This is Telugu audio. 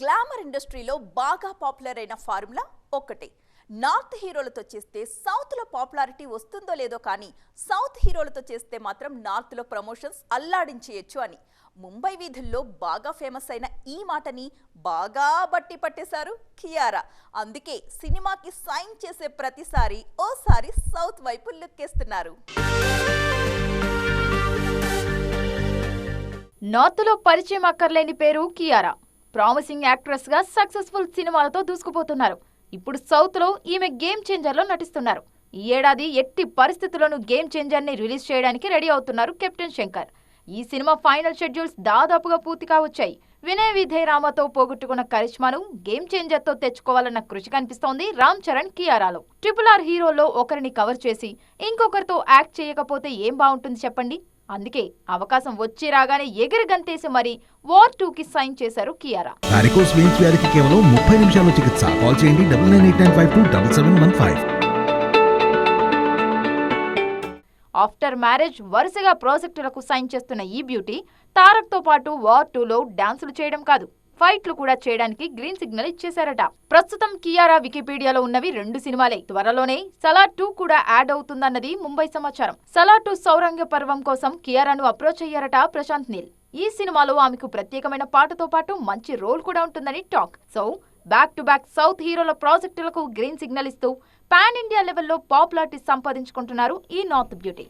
గ్లామర్ ఇండస్ట్రీలో బాగా పాపులర్ అయిన ఫార్ములా ఒక్కటే నార్త్ హీరోలతో చేస్తే సౌత్లో పాపులారిటీ వస్తుందో లేదో కానీ సౌత్ హీరోలతో చేస్తే మాత్రం నార్త్లో ప్రమోషన్స్ అల్లాడించేయచ్చు అని. ముంబై వీధుల్లో బాగా ఫేమస్ అయిన ఈ మాటని బాగా బట్టి పట్టేశారు కియారా. అందుకే సినిమాకి సైన్ చేసే ప్రతిసారి ఓసారి సౌత్ వైపు లుక్కేస్తున్నారు. నార్త్లో పరిచయం అక్కర్లేని పేరు కియారా. ప్రామిసింగ్ యాక్ట్రెస్గా సక్సెస్ఫుల్ సినిమాలతో దూసుకుపోతున్నారు. ఇప్పుడు సౌత్లో ఈమె గేమ్ చేంజర్లో నటిస్తున్నారు. ఈ ఏడాది ఎట్టి పరిస్థితుల్లోనూ గేమ్ చేంజర్ని రిలీజ్ చేయడానికి రెడీ అవుతున్నారు కెప్టెన్ శంకర్. ఈ సినిమా ఫైనల్ షెడ్యూల్స్ దాదాపుగా పూర్తి కావచ్చాయి. వినయ్ విధేయ్ రామతో పోగొట్టుకున్న కరిష్మాను గేమ్ చేంజర్తో తెచ్చుకోవాలన్న కృషి కనిపిస్తోంది రామ్ చరణ్ కియారాలో. ట్రిపుల్ ఆర్ హీరోల్లో ఒకరిని కవర్ చేసి ఇంకొకరితో యాక్ట్ చేయకపోతే ఏం బాగుంటుంది చెప్పండి? అందుకే అవకాశం వచ్చి రాగానే ఎగిరి గంతేసి మరి వార్ టూ కి సైన్ చేశారు కియారా. వారికోస్ వెయిన్స్ వ్యాధికి కేవలం ముప్పై నిమిషాల్లో చికిత్స. కాల్ చేయండి double nine eight nine five two double seven one five. After marriage వరుసగా ప్రాజెక్టులకు సైన్ చేస్తున్న ఈ బ్యూటీ తారక్తో పాటు వార్ టూలో డాన్సులు చేయడం కాదు. ఫైట్లు కూడా చేయడానికి గ్రీన్ సిగ్నల్ ఇచ్చేశారట. ప్రస్తుతం కియారా వికీపీడియాలో ఉన్నవి రెండు సినిమాలే. త్వరలోనే సలా టూ కూడా యాడ్ అవుతుందన్నది ముంబై సమాచారం. సలా టూ సౌరంగ పర్వం కోసం కియారాను అప్రోచ్ అయ్యారట ప్రశాంత్ నీల్. ఈ సినిమాలో ఆమెకు ప్రత్యేకమైన పాటతో పాటు మంచి రోల్ కూడా ఉంటుందని talk. So back to back south హీరోల ప్రాజెక్టులకు గ్రీన్ సిగ్నల్ ఇస్తూ పాన్ ఇండియా లెవెల్లో పాపులారిటీ సంపాదించుకుంటున్నారు ఈ నార్త్ బ్యూటీ.